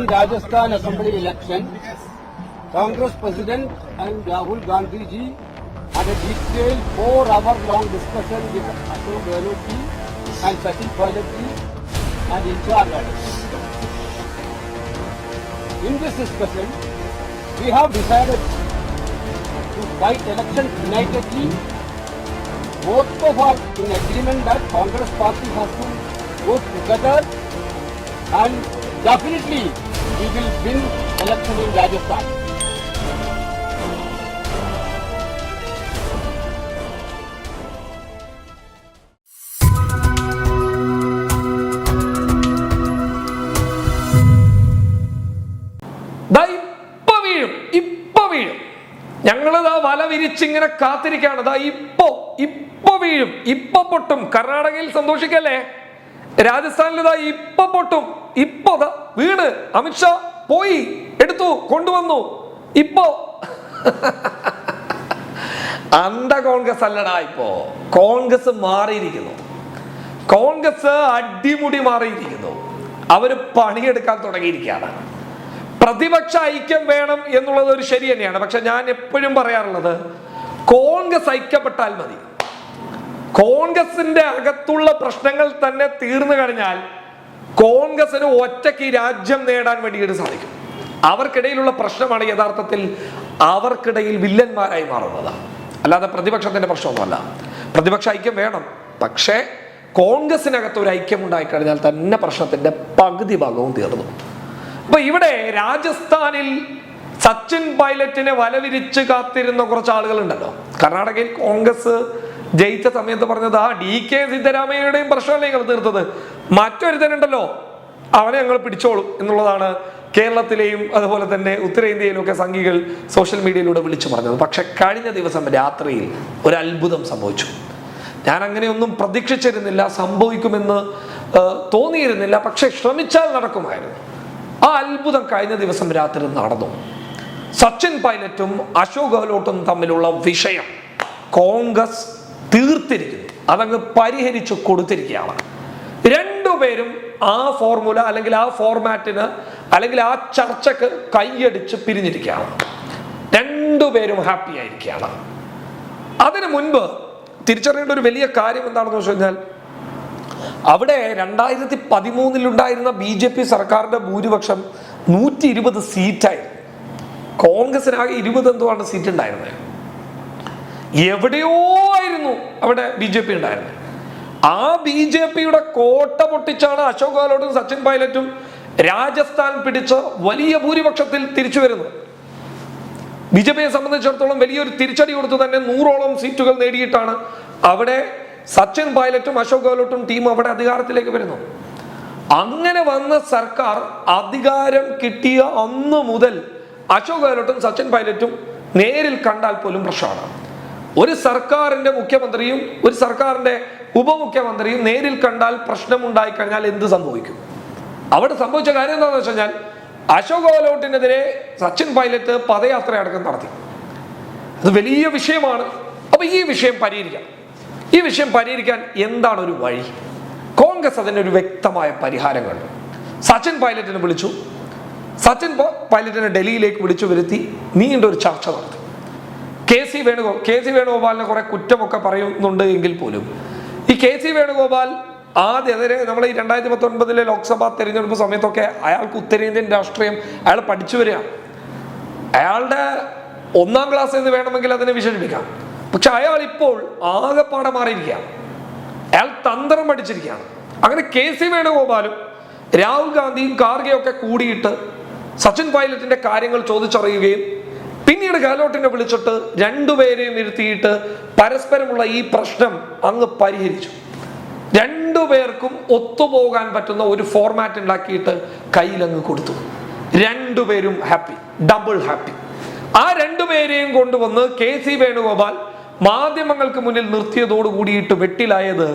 Rajasthan assembly election Congress president and Rahul Gandhi ji had detail four hour long discussion with Ashok Gehlot ji and Sachin Pilot ji and incharge in this discussion we have decided to fight election unitedly vote to for in agreement that Congress party has to vote together and definitely we will win election in Rajasthan. ഞങ്ങളിതാ വല വിരിച്ചിങ്ങനെ കാത്തിരിക്കാണ് ദാ ഇപ്പൊ ഇപ്പൊ വീഴും ഇപ്പൊ പൊട്ടും. കർണാടകയിൽ സന്തോഷിക്കല്ലേ? രാജസ്ഥാനിൽ ഇതാ ഇപ്പൊ പൊട്ടും. ഇപ്പൊ വീണ്. അമിത്ഷാ പോയി. എടുത്തു. കൊണ്ടുവന്നു. ഇപ്പോ. അന്ത കോൺഗ്രസ് അല്ലടാ ഇപ്പോ. കോൺഗ്രസ് മാറിയിരിക്കുന്നു. കോൺഗ്രസ് അടിമുടി മാറിയിരിക്കുന്നു. അവർ പണിയെടുക്കാൻ തുടങ്ങിയിരിക്കുകയാണ്. പ്രതിപക്ഷ ഐക്യം വേണം എന്നുള്ളത് ഒരു ശരി തന്നെയാണ്. പക്ഷെ ഞാൻ എപ്പോഴും പറയാറുള്ളത് കോൺഗ്രസ് ഐക്യപ്പെട്ടാൽ മതി. കോൺഗ്രസിന്റെ അകത്തുള്ള പ്രശ്നങ്ങൾ തന്നെ തീർന്നു കഴിഞ്ഞാൽ കോൺഗ്രസിന് ഒറ്റയ്ക്ക് രാജ്യം നേടാൻ വേണ്ടിയിട്ട് സാധിക്കും. അവർക്കിടയിലുള്ള പ്രശ്നമാണ് യഥാർത്ഥത്തിൽ അവർക്കിടയിൽ വില്ലന്മാരായി മാറുന്നത്. അല്ലാതെ പ്രതിപക്ഷത്തിന്റെ പ്രശ്നമൊന്നുമല്ല. പ്രതിപക്ഷ ഐക്യം വേണം. പക്ഷേ കോൺഗ്രസിനകത്ത് ഒരു ഐക്യം ഉണ്ടായിക്കഴിഞ്ഞാൽ തന്നെ പ്രശ്നത്തിന്റെ പകുതി ഭാഗവും തീർന്നു. അപ്പൊ ഇവിടെ രാജസ്ഥാനിൽ സച്ചിൻ പൈലറ്റിനെ വലവിരിച്ച് കാത്തിരുന്ന കുറച്ച് ആളുകളുണ്ടല്ലോ. കർണാടകയിൽ കോൺഗ്രസ് ജയിച്ച സമയത്ത് പറഞ്ഞത് ആ ഡി കെ സിദ്ധരാമയ്യയുടെയും പ്രശ്നമല്ലേ ഞങ്ങൾ തീർത്തത്? മറ്റൊരുത്തനുണ്ടല്ലോ അവനെ ഞങ്ങൾ പിടിച്ചോളും എന്നുള്ളതാണ് കേരളത്തിലെയും അതുപോലെ തന്നെ ഉത്തരേന്ത്യയിലും ഒക്കെ സംഘികൾ സോഷ്യൽ മീഡിയയിലൂടെ വിളിച്ചു പറഞ്ഞത്. പക്ഷെ കഴിഞ്ഞ ദിവസം രാത്രിയിൽ ഒരു അത്ഭുതം സംഭവിച്ചു. ഞാൻ അങ്ങനെയൊന്നും പ്രതീക്ഷിച്ചിരുന്നില്ല സംഭവിക്കുമെന്ന് തോന്നിയിരുന്നില്ല പക്ഷെ ശ്രമിച്ചാൽ നടക്കുമായിരുന്നു. ആ അത്ഭുതം കഴിഞ്ഞ ദിവസം രാത്രി നടന്നു. സച്ചിൻ പൈലറ്റും അശോക് ഗെഹ്ലോട്ടും തമ്മിലുള്ള വിഷയം കോൺഗ്രസ് തീർത്തിരിക്കുന്നു. അതങ്ങ് പരിഹരിച്ചു കൊടുത്തിരിക്കുകയാണ്. രണ്ടുപേരും ആ ഫോർമുല അല്ലെങ്കിൽ ആ ഫോർമാറ്റിന് അല്ലെങ്കിൽ ആ ചർച്ചക്ക് കൈയടിച്ച് പിരിഞ്ഞിരിക്കുകയാണ്. രണ്ടുപേരും ഹാപ്പി ആയിരിക്കുകയാണ്. അതിനു മുൻപ് തിരിച്ചറിയേണ്ട ഒരു വലിയ കാര്യം എന്താണെന്ന് വെച്ച് കഴിഞ്ഞാൽ അവിടെ രണ്ടായിരത്തി പതിമൂന്നിലുണ്ടായിരുന്ന ബി ജെ പി സർക്കാരിന്റെ ഭൂരിപക്ഷം നൂറ്റി ഇരുപത് സീറ്റായിരുന്നു കോൺഗ്രസിനാകെ ഇരുപത് എന്തോ ആണ് സീറ്റ് ഉണ്ടായിരുന്നത് എവിടെയോ ആയിരുന്നു അവിടെ ബി ജെ പി ഉണ്ടായിരുന്നത് ആ ബി ജെ പിയുടെ കോട്ട പൊട്ടിച്ചാണ് അശോക് ഗെഹ്ലോട്ടും സച്ചിൻ പൈലറ്റും രാജസ്ഥാൻ പിടിച്ച വലിയ ഭൂരിപക്ഷത്തിൽ തിരിച്ചു വരുന്നത്. ബി ജെ പിയെ സംബന്ധിച്ചിടത്തോളം വലിയൊരു തിരിച്ചടി കൊടുത്ത് തന്നെ നൂറോളം സീറ്റുകൾ നേടിയിട്ടാണ് അവിടെ സച്ചിൻ പൈലറ്റും അശോക് ഗെഹ്ലോട്ടും ടീം അവിടെ അധികാരത്തിലേക്ക് വരുന്നു അങ്ങനെ വന്ന സർക്കാർ അധികാരം കിട്ടിയ അന്ന് മുതൽ അശോക് ഗെഹ്ലോട്ടും സച്ചിൻ പൈലറ്റും നേരിൽ കണ്ടാൽ പോലും പ്രശ്നമാണ്. ഒരു സർക്കാരിന്റെ മുഖ്യമന്ത്രിയും ഒരു സർക്കാരിന്റെ ഉപമുഖ്യമന്ത്രിയും നേരിൽ കണ്ടാൽ പ്രശ്നമുണ്ടായി ഉണ്ടായിക്കഴിഞ്ഞാൽ എന്ത് സംഭവിക്കും? അവിടെ സംഭവിച്ച കാര്യം എന്താണെന്ന് വെച്ച് കഴിഞ്ഞാൽ അശോക് ഗെഹ്ലോട്ടിനെതിരെ സച്ചിൻ പൈലറ്റ് പദയാത്ര അടക്കം നടത്തി. അത് വലിയ വിഷയമാണ്. അപ്പൊ ഈ വിഷയം പരിഹരിക്കാം. ഈ വിഷയം പരിഹരിക്കാൻ എന്താണ് ഒരു വഴി? കോൺഗ്രസ് അതിനൊരു വ്യക്തമായ പരിഹാരം കണ്ടു. സച്ചിൻ പൈലറ്റിനെ വിളിച്ചു. സച്ചിൻ പൈലറ്റിനെ ഡൽഹിയിലേക്ക് വിളിച്ചു വരുത്തി. നീണ്ടൊരു ചർച്ച നടത്തി. കെ സി വേണുഗോ കെ സി വേണുഗോപാലിനെ കുറെ കുറ്റമൊക്കെ പറയുന്നുണ്ട് എങ്കിൽ പോലും. ഈ കെ സി വേണുഗോപാൽ ആദ്യം അതിന് നമ്മൾ ഈ രണ്ടായിരത്തി പത്തൊൻപതിലെ ലോക്സഭാ തെരഞ്ഞെടുപ്പ് സമയത്തൊക്കെ അയാൾക്ക് ഉത്തരേന്ത്യൻ രാഷ്ട്രീയം അയാൾ പഠിച്ചു വരിക. അയാളുടെ ഒന്നാം ക്ലാസ് എന്ന് വേണമെങ്കിൽ അതിനെ വിശേഷിപ്പിക്കാം. പക്ഷെ അയാൾ ഇപ്പോൾ ആകെപ്പാടെ മാറിയിരിക്കുകയാണ്. അയാൾ തന്ത്രം പഠിച്ചിരിക്കുകയാണ്. അങ്ങനെ കെ സി വേണുഗോപാലും രാഹുൽ ഗാന്ധിയും കാർഗെയൊക്കെ കൂടിയിട്ട് സച്ചിൻ പൈലറ്റിന്റെ കാര്യങ്ങൾ ചോദിച്ചറിയുകയും പിന്നീട് ഗാലോട്ടിനെ വിളിച്ചിട്ട് രണ്ടുപേരെയും ഇരുത്തിയിട്ട് പരസ്പരമുള്ള ഈ പ്രശ്നം അങ്ങ് പരിഹരിച്ചു. രണ്ടുപേർക്കും ഒത്തുപോകാൻ പറ്റുന്ന ഒരു ഫോർമാറ്റ് ഉണ്ടാക്കിയിട്ട് കയ്യിലങ്ങ് കൊടുത്തു. രണ്ടുപേരും ഹാപ്പി ഡബിൾ ഹാപ്പി ആ രണ്ടുപേരെയും കൊണ്ടുവന്ന് കെ സി വേണുഗോപാൽ മാധ്യമങ്ങൾക്ക് മുന്നിൽ നിർത്തിയതോട് കൂടിയിട്ട് വെട്ടിലായത്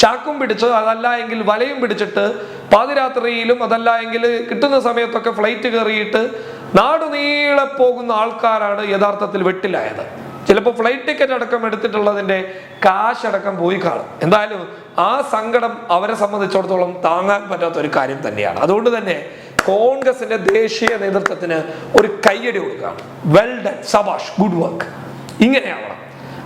ചാക്കും പിടിച്ച് അതല്ല എങ്കിൽ വലയും പിടിച്ചിട്ട് പാതിരാത്രിയിലും അതല്ല എങ്കിൽ കിട്ടുന്ന സമയത്തൊക്കെ ഫ്ലൈറ്റ് കയറിയിട്ട് നാടുനീളെ പോകുന്ന ആൾക്കാരാണ് യഥാർത്ഥത്തിൽ വെട്ടിലായത്. ചിലപ്പോൾ ഫ്ലൈറ്റ് ടിക്കറ്റ് അടക്കം എടുത്തിട്ടുള്ളതിന്റെ കാശടക്കം പോയി കാണും. എന്തായാലും ആ സങ്കടം അവരെ സംബന്ധിച്ചിടത്തോളം താങ്ങാൻ പറ്റാത്ത ഒരു കാര്യം തന്നെയാണ്. അതുകൊണ്ട് തന്നെ കോൺഗ്രസിന്റെ ദേശീയ നേതൃത്വത്തിന് ഒരു കയ്യടി കൊടുക്കുകയാണ് വെൽ ഡൺ സബാഷ് ഗുഡ് വർക്ക് ഇങ്ങനെയാവണം.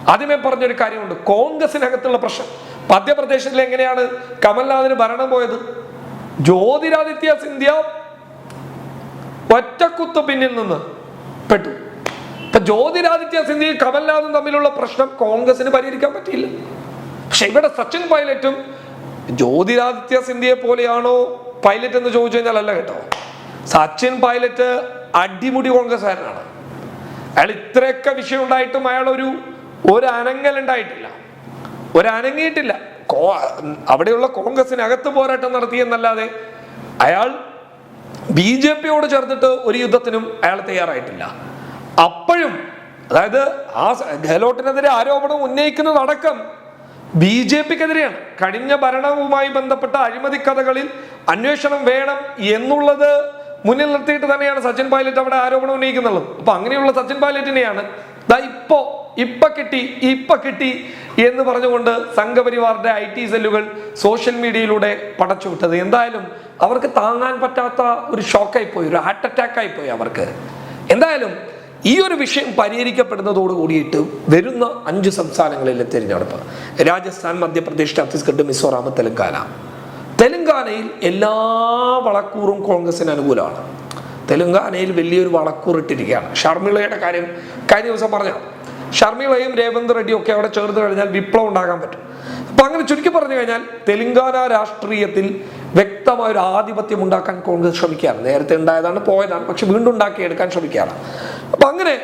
ആദ്യമേ പറഞ്ഞൊരു കാര്യമുണ്ട്. കോൺഗ്രസിനകത്തുള്ള പ്രശ്നം. മധ്യപ്രദേശിൽ എങ്ങനെയാണ് കമൽനാഥിന് ഭരണം പോയത്? ജ്യോതിരാദിത്യ സിന്ധ്യ ഒറ്റക്കുത്ത് പിന്നിൽ നിന്ന് പെട്ടു. ഇപ്പൊ ജ്യോതിരാദിത്യ സിന്ധ്യയും കമൽനാഥും തമ്മിലുള്ള പ്രശ്നം കോൺഗ്രസിന് പരിഹരിക്കാൻ പറ്റിയില്ല. പക്ഷെ ഇവിടെ സച്ചിൻ പൈലറ്റും ജ്യോതിരാദിത്യ സിന്ധ്യയെ പോലെയാണോ പൈലറ്റ് എന്ന് ചോദിച്ചു കഴിഞ്ഞാൽ അല്ല കേട്ടോ. സച്ചിൻ പൈലറ്റ് അടിമുടി കോൺഗ്രസ്സുകാരനാണ്. അയാൾ ഇത്രയൊക്കെ വിഷയം ഉണ്ടായിട്ടും അയാൾ ഒരു ഒരു അനങ്ങൽ ഉണ്ടായിട്ടില്ല ഒരു അനങ്ങിയിട്ടില്ല കോ അവിടെയുള്ള കോൺഗ്രസിനകത്ത് പോരാട്ടം നടത്തിയെന്നല്ലാതെ അയാൾ ബി ജെ പിയോട് ചേർത്തിട്ട് ഒരു യുദ്ധത്തിനും അയാൾ തയ്യാറായിട്ടില്ല. അപ്പോഴും അതായത് ആ ഗെഹ്ലോട്ടിനെതിരെ ആരോപണം ഉന്നയിക്കുന്നതടക്കം ബി ജെ പിക്കെതിരെയാണ്. കഴിഞ്ഞ ഭരണവുമായി ബന്ധപ്പെട്ട അഴിമതി കഥകളിൽ അന്വേഷണം വേണം എന്നുള്ളത് മുന്നിൽ നിർത്തിയിട്ട് തന്നെയാണ് സച്ചിൻ പൈലറ്റ് അവിടെ ആരോപണം ഉന്നയിക്കുന്നുള്ളത് അപ്പൊ അങ്ങനെയുള്ള സച്ചിൻ പൈലറ്റിനെയാണ് ഇപ്പോ ഇപ്പൊ കിട്ടി ഇപ്പൊ കിട്ടി എന്ന് പറഞ്ഞുകൊണ്ട് സംഘപരിവാറിന്റെ ഐ ടി സെല്ലുകൾ സോഷ്യൽ മീഡിയയിലൂടെ പടച്ചുവിട്ടത് എന്തായാലും അവർക്ക് താങ്ങാൻ പറ്റാത്ത ഒരു ഷോക്കായി പോയി ഒരു ഹാർട്ട് അറ്റാക്ക് ആയി പോയി അവർക്ക്. എന്തായാലും ഈ ഒരു വിഷയം പരിഹരിക്കപ്പെടുന്നതോട് കൂടിയിട്ട് വരുന്ന അഞ്ച് സംസ്ഥാനങ്ങളിലെ തിരഞ്ഞെടുപ്പ്. രാജസ്ഥാൻ മധ്യപ്രദേശ് ഛത്തീസ്ഗഡ് മിസോറാം തെലങ്കാന. തെലങ്കാനയിൽ എല്ലാ വളക്കൂറും കോൺഗ്രസിന് അനുകൂലമാണ്. തെലങ്കാനയിൽ വലിയൊരു വളക്കൂർ ഇട്ടിരിക്കുകയാണ് ഷർമിളയുടെ കാര്യം കഴിഞ്ഞ ദിവസം പറഞ്ഞു ഷർമിളയും രേവന്ത് റെഡ്ഡിയും ഒക്കെ അവിടെ ചേർന്ന് കഴിഞ്ഞാൽ വിപ്ലവം ഉണ്ടാകാൻ പറ്റും. അപ്പൊ അങ്ങനെ ചുരുക്കി പറഞ്ഞു കഴിഞ്ഞാൽ തെലങ്കാന രാഷ്ട്രീയത്തിൽ വ്യക്തമായ ഒരു ആധിപത്യം ഉണ്ടാക്കാൻ കോൺഗ്രസ് ശ്രമിക്കുകയാണ്. നേരത്തെ ഉണ്ടായതാണ് പോയതാണ് പക്ഷെ വീണ്ടും ഉണ്ടാക്കിയെടുക്കാൻ ശ്രമിക്കുകയാണ്. അപ്പൊ അങ്ങനെ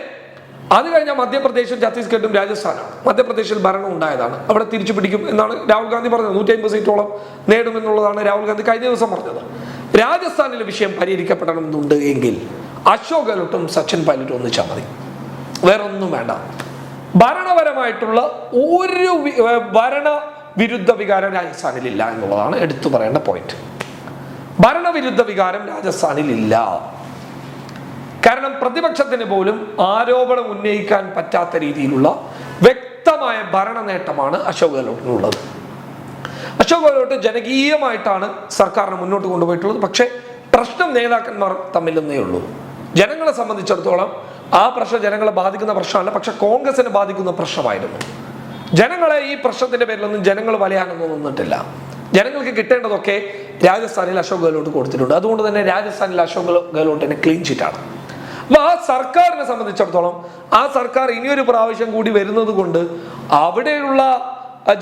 അത് കഴിഞ്ഞാൽ മധ്യപ്രദേശും ഛത്തീസ്ഗഡും രാജസ്ഥാനാണ് മധ്യപ്രദേശിൽ ഭരണം ഉണ്ടായതാണ്. അവിടെ തിരിച്ചു പിടിക്കും എന്നാണ് രാഹുൽ ഗാന്ധി പറഞ്ഞത്. നൂറ്റി അമ്പത് സീറ്റോളം നേടുമെന്നുള്ളതാണ് രാഹുൽ ഗാന്ധി കഴിഞ്ഞ ദിവസം പറഞ്ഞത്. രാജസ്ഥാനിലെ വിഷയം പരിഹരിക്കപ്പെടണമെന്നുണ്ട് എങ്കിൽ അശോക് ഗെഹ്ലോട്ടും സച്ചിൻ പൈലറ്റും ഒന്നിച്ചാൽ മതി. വേറൊന്നും വേണ്ട. ഭരണപരമായിട്ടുള്ള ഒരു ഭരണ വിരുദ്ധ വികാരം രാജസ്ഥാനിൽ ഇല്ല എന്നുള്ളതാണ് എടുത്തു പറയേണ്ട പോയിന്റ് ഭരണവിരുദ്ധ വികാരം രാജസ്ഥാനിൽ ഇല്ല കാരണം പ്രതിപക്ഷത്തിന് പോലും ആരോപണം ഉന്നയിക്കാൻ പറ്റാത്ത രീതിയിലുള്ള വ്യക്തമായ ഭരണ നേട്ടമാണ് അശോക് ഗെഹ്ലോട്ടിനുള്ളത്. അശോക് ഗെഹ്ലോട്ട് ജനകീയമായിട്ടാണ് സർക്കാരിനെ മുന്നോട്ട് കൊണ്ടുപോയിട്ടുള്ളത്. പക്ഷേ പ്രശ്നം നേതാക്കന്മാർ തമ്മിലെന്നേ ഉള്ളൂ ജനങ്ങളെ സംബന്ധിച്ചിടത്തോളം ആ പ്രശ്നം ജനങ്ങളെ ബാധിക്കുന്ന പ്രശ്നമല്ല പക്ഷെ കോൺഗ്രസിനെ ബാധിക്കുന്ന പ്രശ്നമായിരുന്നു. ജനങ്ങളെ ഈ പ്രശ്നത്തിന്റെ പേരിലൊന്നും ജനങ്ങൾ വലയാനൊന്നും നിന്നിട്ടില്ല. ജനങ്ങൾക്ക് കിട്ടേണ്ടതൊക്കെ രാജസ്ഥാനിൽ അശോക് ഗെഹ്ലോട്ട് കൊടുത്തിട്ടുണ്ട്. അതുകൊണ്ട് തന്നെ രാജസ്ഥാനിൽ അശോക് ഗെഹ്ലോട്ടിന് ക്ലീൻ ഷീറ്റാണ് അപ്പൊ ആ സർക്കാരിനെ സംബന്ധിച്ചിടത്തോളം ആ സർക്കാർ ഇനിയൊരു പ്രാവശ്യം കൂടി വരുന്നത് കൊണ്ട് അവിടെയുള്ള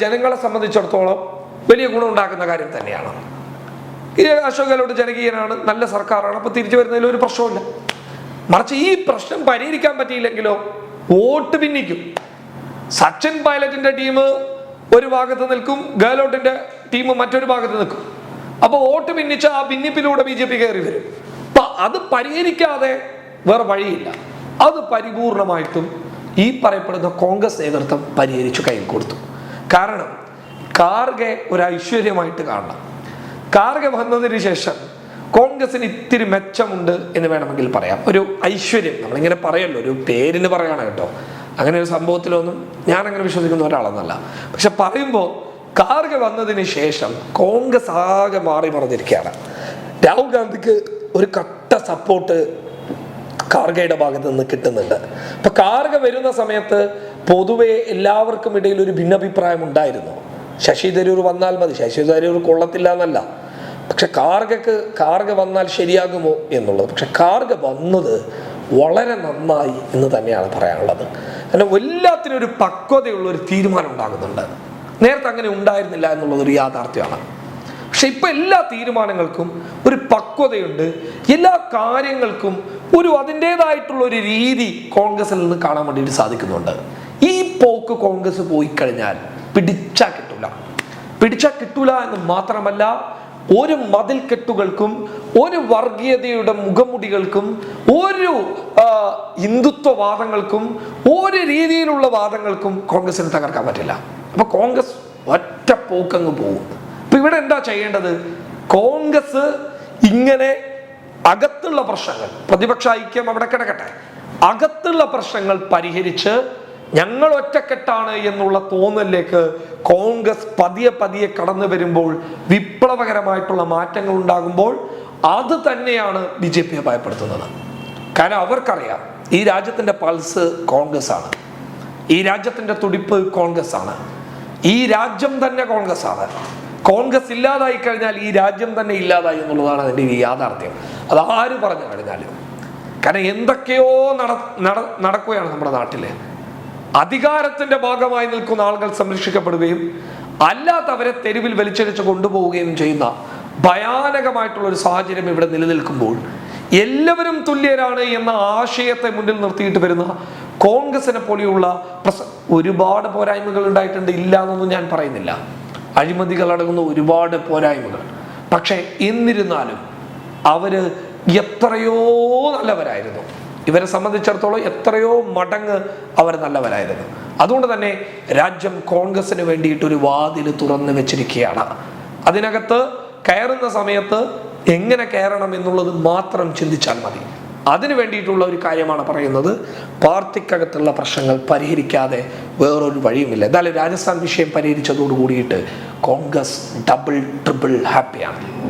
ജനങ്ങളെ സംബന്ധിച്ചിടത്തോളം വലിയ ഗുണം ഉണ്ടാക്കുന്ന കാര്യം തന്നെയാണ്. അശോക് ഗെഹ്ലോട്ട് ജനകീയനാണ് നല്ല സർക്കാരാണ് അപ്പൊ തിരിച്ചു വരുന്നതിൽ ഒരു പ്രശ്നമില്ല മറിച്ച് ഈ പ്രശ്നം പരിഹരിക്കാൻ പറ്റിയില്ലെങ്കിലോ വോട്ട് ഭിന്നിക്കും സച്ചിൻ പൈലറ്റിന്റെ ടീം ഒരു ഭാഗത്ത് നിൽക്കും ഗെഹ്ലോട്ടിന്റെ ടീം മറ്റൊരു ഭാഗത്ത് നിൽക്കും. അപ്പൊ വോട്ട് ഭിന്നിച്ച ആ ഭിന്നിപ്പിലൂടെ ബി ജെ പി കയറി വരും. അപ്പൊ അത് പരിഹരിക്കാതെ വേറെ വഴിയില്ല. അത് പരിപൂർണമായിട്ടും ഈ പറയപ്പെടുന്ന കോൺഗ്രസ് നേതൃത്വം പരിഹരിച്ചു കയ്യിൽ കൊടുത്തു. കാരണം കാർഗെ ഒരു ഐശ്വര്യമായിട്ട് കാണണം. കാർഗെ വന്നതിന് ശേഷം കോൺഗ്രസിന് ഇത്തിരി മെച്ചമുണ്ട് എന്ന് വേണമെങ്കിൽ പറയാം. ഒരു ഐശ്വര്യം നമ്മളിങ്ങനെ പറയല്ലോ ഒരു പേരിന് പറയാണ് കേട്ടോ. അങ്ങനെ ഒരു സംഭവത്തിലൊന്നും ഞാൻ അങ്ങനെ വിശ്വസിക്കുന്ന ഒരാളൊന്നല്ല. പക്ഷെ പറയുമ്പോൾ കാർഗ വന്നതിന് ശേഷം കോൺഗ്രസ് ആകെ മാറി മറിഞ്ഞിരിക്കുകയാണ്. രാഹുൽ ഗാന്ധിക്ക് ഒരു കട്ട സപ്പോർട്ട് കാർഗയുടെ ഭാഗത്ത് നിന്ന് കിട്ടുന്നുണ്ട്. അപ്പൊ കാർഗ വരുന്ന സമയത്ത് പൊതുവെ എല്ലാവർക്കും ഇടയിൽ ഒരു ഭിന്നഭിപ്രായം ഉണ്ടായിരുന്നു. ശശി തരൂർ വന്നാൽ മതി. ശശി തരൂർ കൊള്ളത്തില്ല എന്നല്ല. പക്ഷെ കാർഗക്ക് കാർഗ വന്നാൽ ശരിയാകുമോ എന്നുള്ളത്? പക്ഷെ കാർഗ വന്നത് വളരെ നന്നായി എന്ന് തന്നെയാണ് പറയാനുള്ളത്. കാരണം എല്ലാത്തിനും ഒരു പക്വതയുള്ള ഒരു തീരുമാനം ഉണ്ടാകുന്നുണ്ട്. നേരത്തെ അങ്ങനെ ഉണ്ടായിരുന്നില്ല എന്നുള്ളത് ഒരു യാഥാർത്ഥ്യമാണ്. പക്ഷെ ഇപ്പൊ എല്ലാ തീരുമാനങ്ങൾക്കും ഒരു പക്വതയുണ്ട്. എല്ലാ കാര്യങ്ങൾക്കും ഒരു അതിന്റെതായിട്ടുള്ള ഒരു രീതി കോൺഗ്രസിൽ നിന്ന് കാണാൻ വേണ്ടിയിട്ട് സാധിക്കുന്നുണ്ട്. ഈ പോക്ക് കോൺഗ്രസ് പോയി കഴിഞ്ഞാൽ പിടിച്ചാൽ കിട്ടൂല. പിടിച്ചാൽ കിട്ടൂല എന്ന് മാത്രമല്ല ഒരു മതിൽക്കെട്ടുകൾക്കും ഒരു വർഗീയതയുടെ മുഖമുടികൾക്കും ഒരു ഹിന്ദുത്വവാദങ്ങൾക്കും ഒരു രീതിയിലുള്ള വാദങ്ങൾക്കും കോൺഗ്രസിന് തകർക്കാൻ പറ്റില്ല. അപ്പൊ കോൺഗ്രസ് ഒറ്റ പോക്കങ്ങ് പോകും. അപ്പൊ ഇവിടെ എന്താ ചെയ്യേണ്ടത്? കോൺഗ്രസ് ഇങ്ങനെ അകത്തുള്ള പ്രശ്നങ്ങൾ പ്രതിപക്ഷ ഐക്യം അവിടെ കിടക്കട്ടെ. അകത്തുള്ള പ്രശ്നങ്ങൾ പരിഹരിച്ച് ഞങ്ങൾ ഒറ്റക്കെട്ടാണ് എന്നുള്ള തോന്നലിലേക്ക് കോൺഗ്രസ് പതിയെ പതിയെ കടന്നു വരുമ്പോൾ വിപ്ലവകരമായിട്ടുള്ള മാറ്റങ്ങൾ ഉണ്ടാകുമ്പോൾ അത് തന്നെയാണ് ബി ജെ പിയെ ഭയപ്പെടുത്തുന്നത്. കാരണം അവർക്കറിയാം ഈ രാജ്യത്തിന്റെ പൾസ് കോൺഗ്രസ് ആണ് ഈ രാജ്യത്തിന്റെ തുടിപ്പ് കോൺഗ്രസ് ആണ് ഈ രാജ്യം തന്നെ കോൺഗ്രസ് ആണ് കോൺഗ്രസ് ഇല്ലാതായി കഴിഞ്ഞാൽ ഈ രാജ്യം തന്നെ ഇല്ലാതായി എന്നുള്ളതാണ് അതിന്റെ ഈ യാഥാർത്ഥ്യം. അത് ആര് പറഞ്ഞു കഴിഞ്ഞാലും. കാരണം എന്തൊക്കെയോ നട നട- നടക്കുകയാണ് നമ്മുടെ നാട്ടിൽ. അധികാരത്തിന്റെ ഭാഗമായി നിൽക്കുന്ന ആളുകൾ സംരക്ഷിക്കപ്പെടുകയും അല്ലാത്തവരെ തെരുവിൽ വലിച്ചടിച്ച് കൊണ്ടുപോവുകയും ചെയ്യുന്ന ഭയാനകമായിട്ടുള്ള ഒരു സാഹചര്യം ഇവിടെ നിലനിൽക്കുമ്പോൾ എല്ലാവരും തുല്യരാണ് എന്ന ആശയത്തെ മുന്നിൽ നിർത്തിയിട്ട് വരുന്ന കോൺഗ്രസിനെ പോലെയുള്ള പ്രസ ഒരുപാട് പോരായ്മകൾ ഉണ്ടായിട്ടുണ്ട്. ഇല്ല എന്നൊന്നും ഞാൻ പറയുന്നില്ല. അഴിമതികൾ അടങ്ങുന്ന ഒരുപാട് പോരായ്മകൾ. പക്ഷേ എന്നിരുന്നാലും അവർ എത്രയോ നല്ലവരായിരുന്നു. ഇവരെ സംബന്ധിച്ചിടത്തോളം എത്രയോ മടങ്ങ് അവർ നല്ലവരായിരുന്നു. അതുകൊണ്ട് തന്നെ രാജ്യം കോൺഗ്രസിന് വേണ്ടിയിട്ട് ഒരു വാതിൽ തുറന്നു വെച്ചിരിക്കുകയാണ്. അതിനകത്ത് കയറുന്ന സമയത്ത് എങ്ങനെ കയറണം എന്നുള്ളത് മാത്രം ചിന്തിച്ചാൽ മതി. അതിനു വേണ്ടിയിട്ടുള്ള ഒരു കാര്യമാണ് പറയുന്നത്. പാർട്ടിക്കകത്തുള്ള പ്രശ്നങ്ങൾ പരിഹരിക്കാതെ വേറൊരു വഴിയുമില്ല. എന്തായാലും രാജസ്ഥാൻ വിഷയം പരിഹരിച്ചതോട് കൂടിയിട്ട് കോൺഗ്രസ് ഡബിൾ ട്രിപ്പിൾ ഹാപ്പിയാണ്